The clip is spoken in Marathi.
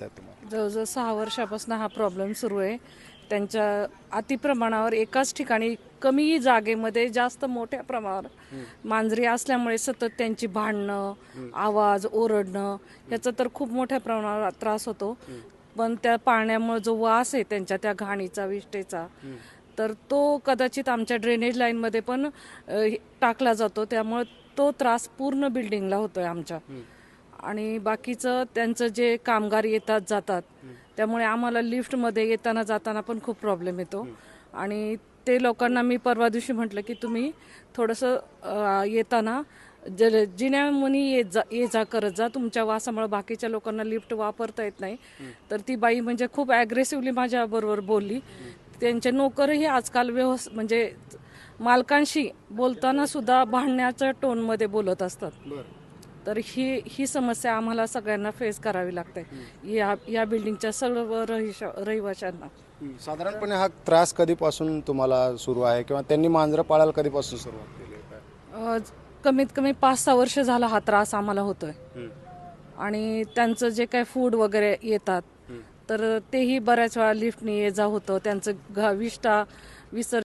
तुम्हाला? जवळजवळ सहा वर्षापासून हा प्रॉब्लेम सुरू आहे. त्यांच्या अतिप्रमाणावर एकाच ठिकाणी कमी जागेमध्ये जास्त मोठ्या प्रमाणावर मांजरी असल्यामुळे सतत त्यांची भांडणं आवाज ओरडणं याचा तर खूप मोठ्या प्रमाणावर त्रास होतो. पण त्या पाण्यामुळे जो वास आहे त्यांच्या त्या घाणीचा विष्टेचा तर तो कदाचित आमच्या ड्रेनेज लाईनमध्ये पण टाकला जातो. त्यामुळे तो त्रास पूर्ण बिल्डिंगला होतोय आमच्या. आणि बाकीचं त्यांचं जे कामगार येतात जातात. त्यामुळे आम्हाला लिफ्टमध्ये येताना जाताना पण खूप प्रॉब्लेम येतो. आणि ते लोकांना मी परवा दिवशी म्हटलं की तुम्ही थोडंसं येताना जर जिन्यामुनी ये जा ये जा करत जा तुमच्या वासामुळे बाकीच्या लोकांना लिफ्ट वापरता येत नाही. तर ती बाई म्हणजे खूप ॲग्रेसिव्हली माझ्याबरोबर बोलली. त्यांचे नोकरही आजकाल व्यवस् म्हणजे मालकांशी बोलताना सुद्धा भांडण्याच्या टोनमध्ये बोलत असतात. तर ही ही समस्या आम्हाला सगळ्यांना फेस करावी लागते. या या बिल्डिंगच्या सर्व रहिवाशांना. साधारणपणे हा त्रास कधीपासून तुम्हाला सुरू आहे? किंवा त्यांनी मांजरं पाळायला कधीपासून सुरुवात केली कमीत कमी पाच सहा वर्ष झाला हा त्रास आम्हाला होतोय. आणि त्यांचं जे काही फूड वगैरे येतात तर तेही बऱ्याच वेळा लिफ्टने ये जा होतं. त्यांचं घ विष्टा विसर्जन